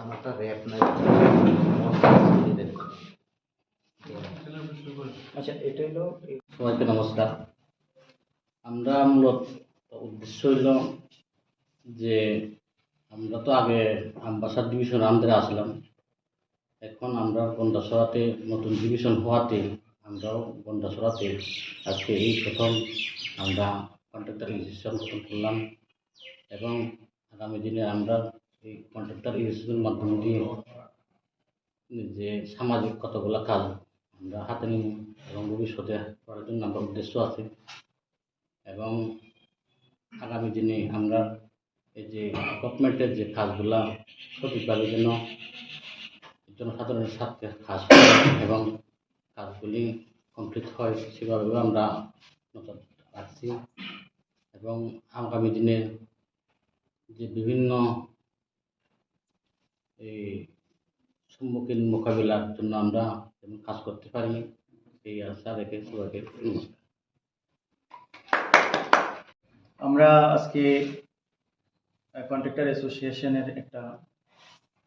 আমারটা র্যাপ নাই আচ্ছা এটা হলো সবাইকে নমস্কার। আমরা মূলত উদ্দেশ্য হইল যে আমরা তো আগে আম্বাসার ডিভিশন আন্দারে আসলাম। এখন আমরা গন্ডাসরাতে নতুন ডিভিশন হওয়াতে আমরাও গন্ডাসরাতে আজকে এই প্রথম আমরা কন্ট্রাক্টর রেজিস্ট্রেশন গঠন করলাম এবং আগামী দিনে আমরা এই কন্ট্রাক্টর রেজিস্ট্রেশনের মাধ্যম দিয়ে যে সামাজিক কতগুলো কাজ আমরা হাতে নিব এবং ভবিষ্যতে করার জন্য আমরা উদ্দেশ্য আছে এবং আগামী দিনে আমরা এই যে গভর্নমেন্টের যে কাজগুলা সঠিকভাবে যেন জনসাধারণের স্বার্থে কাজ এবং কাজগুলি কমপ্লিট হয় সেভাবেও আমরা নজর রাখছি এবং আগামী দিনে যে বিভিন্ন এই সম্মুখীন মোকাবিলার জন্য আমরা কাজ করতে পারি এই আশা রেখে সবাইকে আমরা আজকে কন্ট্রাক্টর অ্যাসোসিয়েশনের একটা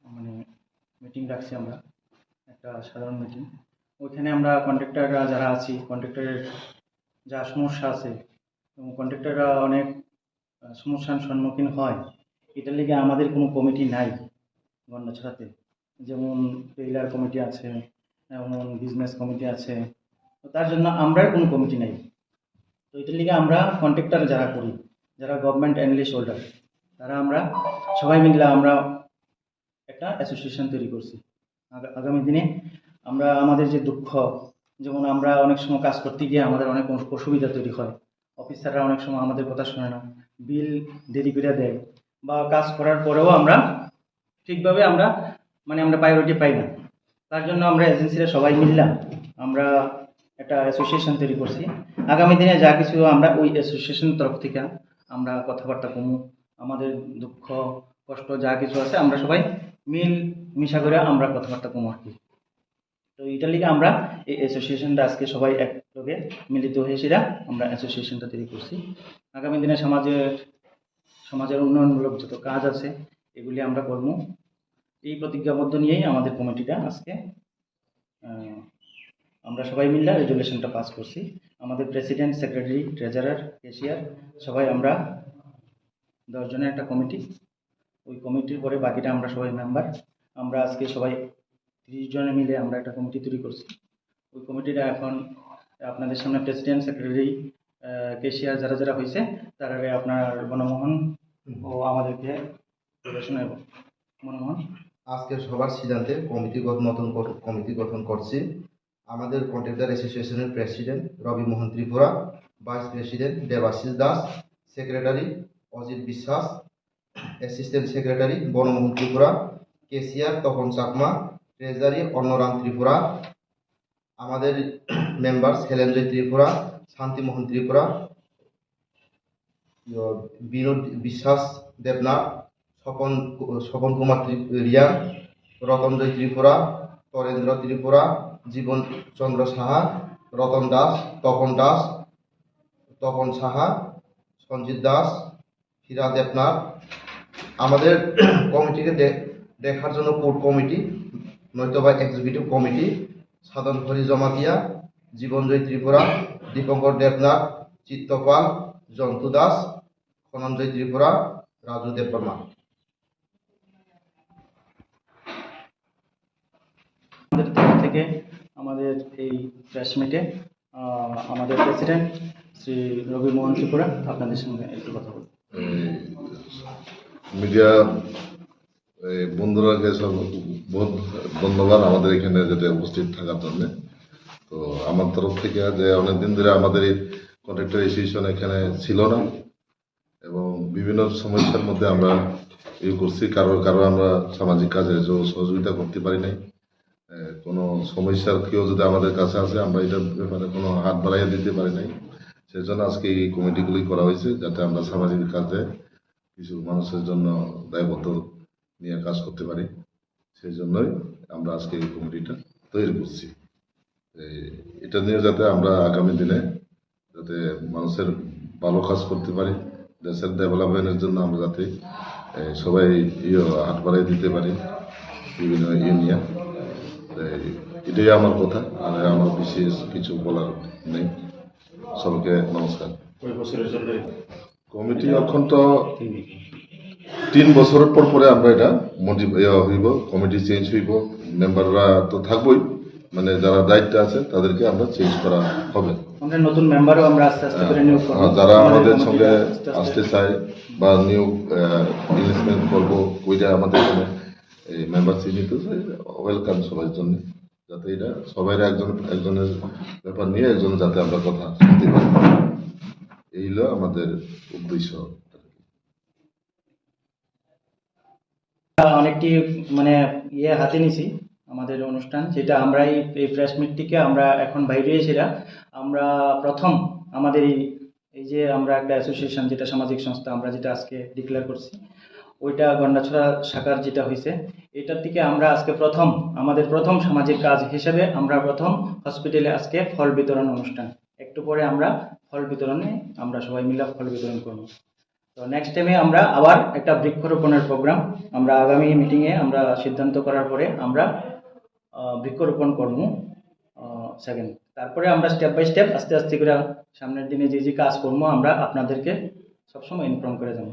মানে মিটিং রাখছি আমরা, একটা সাধারণ মিটিং ওইখানে আমরা কন্ট্রাক্টররা যারা আছি কন্ট্রাক্টরের যা সমস্যা আছে, এবং কন্ট্রাক্টররা অনেক সমস্যার সম্মুখীন হয়, এটার লিগে আমাদের কোনো কমিটি নাই গন্ডাছড়াতে যেমন টেইলার কমিটি আছে, যেমন বিজনেস কমিটি আছে তার জন্য আমরার কোনো কমিটি নাই। তো এটার লিগে আমরা কন্ট্রাক্টর যারা করি, যারা গভর্নমেন্ট অ্যানালিস্ট হোল্ডার তারা আমরা সবাই মিলে আমরা একটা অ্যাসোসিয়েশন তৈরি করছি। আগামী দিনে আমরা আমাদের যে দুঃখ, যেমন আমরা অনেক সময় কাজ করতে গিয়ে আমাদের অনেক অসুবিধা তৈরি হয়। অফিসাররা অনেক সময় আমাদের কথা শোনে না বিল দেরি করে দেয় বা কাজ করার পরেও আমরা ঠিকভাবে আমরা মানে আমরা প্রায়োরিটি পাই না। তার জন্য আমরা এজেন্সিরা সবাই মিললাম, আমরা একটা অ্যাসোসিয়েশন তৈরি করছি। আগামী দিনে যা কিছু আমরা ওই অ্যাসোসিয়েশনের তরফ থেকে আমরা কথাবার্তা কমু আমাদের দুঃখ কষ্ট, যা কিছু আছে, আমরা সবাই মিল মিশা করে আমরা কথাবার্তা কমু আর কি। তো এটার লিগে আমরা এই অ্যাসোসিয়েশনটা আজকে সবাই একলগে মিলিত হয়ে সেটা আমরা অ্যাসোসিয়েশনটা তৈরি করছি। আগামী দিনে সমাজের সমাজের উন্নয়নমূলক যত কাজ আছে, এগুলি আমরা করব। এই প্রতিজ্ঞাবদ্ধ নিয়েই আমাদের কমিটিটা আজকে আমরা সবাই মিলে রেজুলেশনটা পাস করছি। আমাদের প্রেসিডেন্ট সেক্রেটারি ট্রেজারার ক্যাশিয়ার সবাই আমরা দশজনের একটা কমিটি ওই কমিটির পরে বাকিটা আমরা সবাই মেম্বার আমরা আজকে সবাই তিরিশ জনে মিলে আমরা একটা কমিটি তৈরি করছি। ওই কমিটিটা এখন আপনাদের সামনে প্রেসিডেন্ট সেক্রেটারি ক্যাশিয়ার যারা যারা হয়েছে তারা আপনার মনমোহন ও আমাদেরকে মনমোহন? আজকের সবার সিদ্ধান্তে কমিটি গঠন কমিটি গঠন করছি। আমাদের কন্ট্রাক্টর অ্যাসোসিয়েশনের president Rabi Mohan Tripura, vice president Debashish Das, secretary Ajit Biswas assistant secretary Banmohan Tripura cashier Tapan Chakma treasury Annaram Tripura আমাদের মেম্বার হেলেন্দ্র ত্রিপুরা শান্তিমোহন ত্রিপুরা বিনোদ বিশ্বাস দেবনাথ স্বপন স্বপন কুমার রিয়া রতনজয় ত্রিপুরা তরেন্দ্র ত্রিপুরা জীবন চন্দ্র সাহা রতন দাস তপন দাস তপন সাহা সঞ্জিত দাস হীরা দেবনাথ আমাদের কমিটিকে দেখার জন্য কোর্ট কমিটি, নয়তোবা এক্সিকিউটিভ কমিটি, সাধন হরি জমাতিয়া জীবনজয় ত্রিপুরা, দীপঙ্কর দেবনাথ, চিত্তপাল, জন্তু দাস খনঞ্জয় ত্রিপুরা, রাজু দেববর্মা। আমাদের থেকে আমাদের এই প্রেস মিটে আমাদের প্রেসিডেন্ট শ্রী রবি মোহন ত্রিপুরা, আপনাদের সঙ্গে একটু কথা বলব। মিডিয়া বন্ধুরাকে সব বহুত ধন্যবাদ আমাদের এখানে যেটা উপস্থিত থাকার জন্য। তো আমার তরফ থেকে যে অনেক দিন ধরে আমাদের এই কন্ট্রাক্টর অ্যাসোসিয়েশন এখানে ছিল না এবং বিভিন্ন সমস্যার মধ্যে আমরা ইয়ে করছি। কারও কারও আমরা সামাজিক কাজে সহযোগিতা করতে পারি নাই। কোনো সমস্যার কেউ যদি আমাদের কাছে আসে, আমরা এটার ব্যাপারে কোনো হাত বাড়াইয়া দিতে পারি নাই। সেই জন্য আজকে এই কমিটিগুলি করা হয়েছে যাতে আমরা সামাজিক কাজে কিছু মানুষের জন্য দায়বদ্ধ নিয়ে কাজ করতে পারি। সেই জন্যই আমরা আজকে এই কমিটিটা তৈরি করছি। এটা নিয়ে যাতে আমরা আগামী দিনে যাতে মানুষের ভালো কাজ করতে পারি, দেশের ডেভেলপমেন্টের জন্য আমরা যাতে সবাই ইয়ে হাত বাড়াই দিতে পারি বিভিন্ন ইয়ে নিয়ে। এটাই আমার কথা, আর আমার বিশেষ কিছু বলার নেই। সবাইকে নমস্কার। কমিটি এখন তো তিন বছরের পর পরে আমরা এটা মোটিভ হইব কমিটি চেঞ্জ হইব। মেম্বাররা তো থাকবই। মানে যারা দায়িত্বে আছে তাদেরকে আমরা চেঞ্জ করা হবে। নতুন মেম্বারও আমরা আস্তে আস্তে করে নিয়োগ করব। যারা আমাদের সঙ্গে আস্তে চায় বা নিয়োগ ইনভেস্টমেন্ট করব ওইটা আমাদের এখানে এই মেম্বারশিপ নিতে চাই ওয়েলকাম সবার জন্য। যাতে এটা সবাই একজন একজনের ব্যাপার নিয়ে একজন যাতে আমরা কথা শুনতে পারি। এই হলো আমাদের উদ্দেশ্য। অনেকটি মানে ইয়ে হাতে নিছি আমাদের অনুষ্ঠান, যেটা আমরা এই প্রেস মিট থেকে আমরা এখন বাইরে এসেরা আমরা প্রথম আমাদের এই এই যে আমরা একটা অ্যাসোসিয়েশন যেটা সামাজিক সংস্থা, আমরা যেটা আজকে ডিক্লেয়ার করছি, ওইটা গন্ডাছড়া শাখার যেটা হয়েছে এটার থেকে আমরা আজকে প্রথম, আমাদের প্রথম সামাজিক কাজ হিসেবে আমরা প্রথম হসপিটালে আজকে ফল বিতরণ অনুষ্ঠান। একটু পরে আমরা ফল বিতরণে, আমরা সবাই মিলে ফল বিতরণ করব। তো নেক্সট টাইমে আমরা আবার একটা বৃক্ষরোপণের প্রোগ্রাম আমরা আগামী মিটিংয়ে আমরা সিদ্ধান্ত করার পরে আমরা বৃক্ষরোপণ করব সেকেন্ড তারপরে আমরা স্টেপ বাই স্টেপ আস্তে আস্তে করে সামনের দিনে যে যে কাজ করব, আমরা আপনাদেরকে সবসময় ইনফর্ম করে যাব